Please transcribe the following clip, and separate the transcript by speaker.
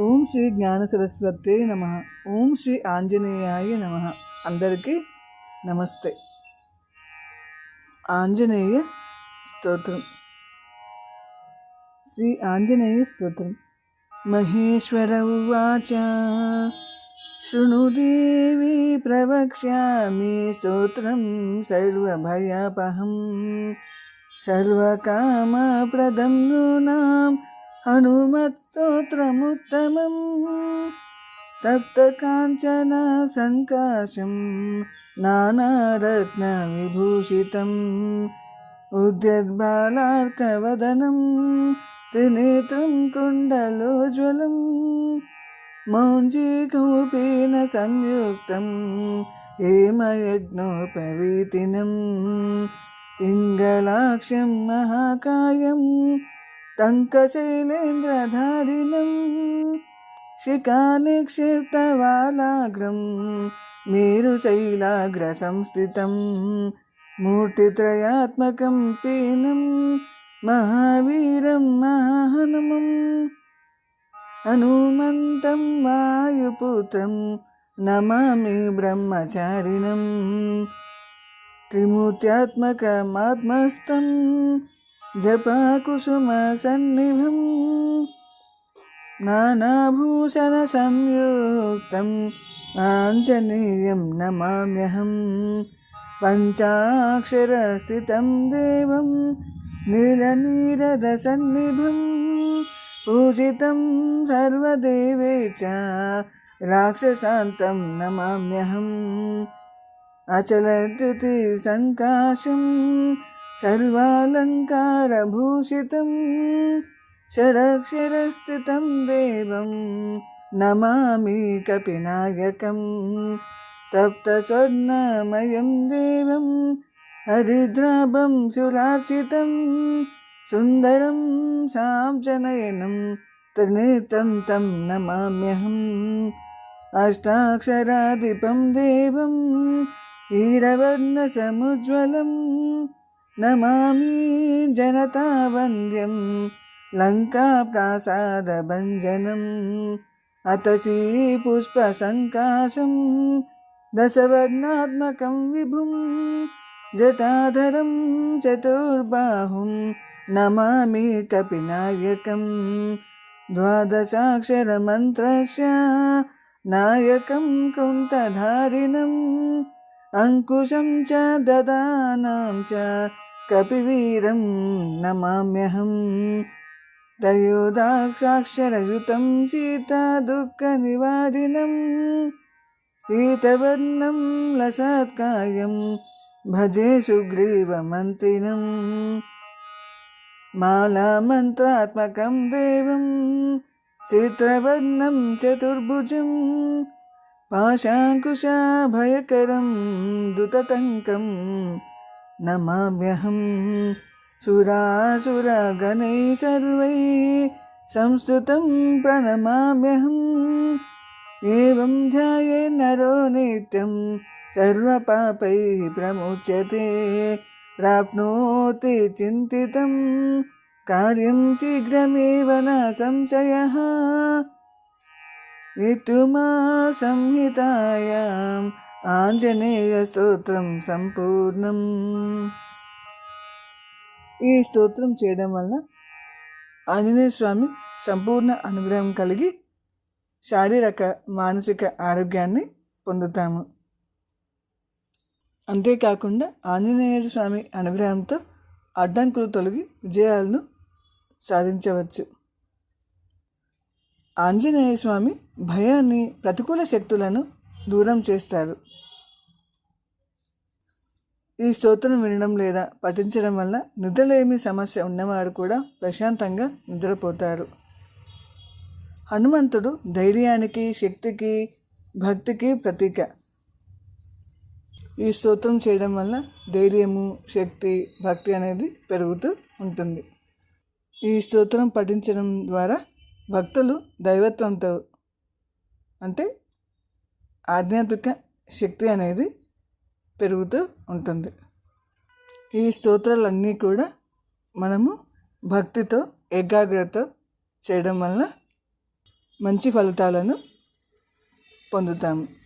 Speaker 1: ఓం శ్రీ జ్ఞాన సరస్వతి నమ. ఓం శ్రీ ఆంజనేయాయ నమ. అందరికీ నమస్తే. ఆంజనేయ స్తోత్రం. శ్రీ ఆంజనేయ స్తోత్రం. మహేశ్వర ఉవాచ. శృణుదేవి ప్రవక్ష్యామి స్తోత్రం. సర్వభయపహం. సర్వకామప్రదం నృణాం. हनुमत्स्तोत्रमुत्तमं तप्तकाञ्चन सङ्काशं नानारत्नविभूषितम् उद्यद्बालार्कवदनं त्रिनेत्रं कुण्डलोज्ज्वलं मौञ्जीकूपेन संयुक्तं हेमयज्ञोपवीतिनं पिङ्गलाक्षं महाकायम् टङ्कशैलेन्द्रधारिणं शिखानिक्षिप्तवालाग्रं मेरुशैलाग्रसंस्थितं मूर्तित्रयात्मकं पीनं महावीरं महाहनुमम् हनुमन्तं वायुपुत्रं नमामि ब्रह्मचारिणं त्रिमूर्त्यात्मकमात्मस्थं जपाकुसुमसन्निभं नानाभूषणसंयुक्तम् आञ्जनेयं नमाम्यहं पञ्चाक्षरस्थितं देवं नीलनीरदसन्निभम् पूजितं सर्वदेवे च राक्षसान्तं नमाम्यहम् अचलद्युतिसङ्काशं सर्वालङ्कारभूषितं षडक्षरस्थितं देवं नमामि कपिनायकं तप्तस्वर्णमयं देवं हरिद्राभं सुरार्चितं सुन्दरं साब्जनयनं त्रिनेत्रं तं नमाम्यहम्। अष्टाक्षराधिपं देवं हीरवर्णसमुज्ज्वलं नमामि जनतावन्द्यं लङ्काप्रासादभञ्जनम् अतसी पुष्पसङ्काशं दशवर्णात्मकं विभुं जटाधरं चतुर्बाहुं नमामि कपिनायकं द्वादशाक्षरमन्त्रस्य नायकं कुन्तधारिणम् अङ्कुशं च ददानां च कपिवीरं नमाम्यहम् तयोदाक्षाक्षरयुतं सीता दुःखनिवारिणं पीतवर्णं लसत्कायं भजे सुग्रीवमन्त्रिणम् मालामन्त्रात्मकं देवं, चित्रवर्णं चतुर्भुजं। पाशाङ्कुशाभयकरं दुतटङ्कं नमाम्यहम्। सुरासुरगणैः सर्वैः संस्तुतं प्रणमाम्यहम्। एवं ध्याये नरो नित्यं सर्वपापैः प्रमुच्यते। प्राप्नोति चिन्तितं कार्यं शीघ्रमेव न संशयः। इत्युमा संहितायाम् ఆంజనేయ స్తోత్రం సంపూర్ణం. ఈ స్తోత్రం చేయడం వలన ఆంజనేయ స్వామి సంపూర్ణ అనుగ్రహం కలిగి శారీరక మానసిక ఆరోగ్యాన్ని పొందుతాము. అంతేకాకుండా ఆంజనేయ స్వామి అనుగ్రహంతో అడ్డంకులు తొలగి విజయాలను సాధించవచ్చు. ఆంజనేయ స్వామి భయాన్ని ప్రతికూల శక్తులను దూరం చేస్తారు. ఈ స్తోత్రం వినడం లేదా పఠించడం వల్ల నిద్రలేమి సమస్య ఉన్నవారు కూడా ప్రశాంతంగా నిద్రపోతారు. హనుమంతుడు ధైర్యానికి శక్తికి భక్తికి ప్రతీక. ఈ స్తోత్రం చేయడం వల్ల ధైర్యము శక్తి భక్తి అనేది పెరుగుతూ ఉంటుంది. ఈ స్తోత్రం పఠించడం ద్వారా భక్తులు దైవత్వంతో అంటే ఆధ్యాత్మిక శక్తి అనేది పెరుగుతూ ఉంటుంది. ఈ స్తోత్రాలన్నీ కూడా మనము భక్తితో ఏకాగ్రత చేయడం వల్ల మంచి ఫలితాలను పొందుతాము.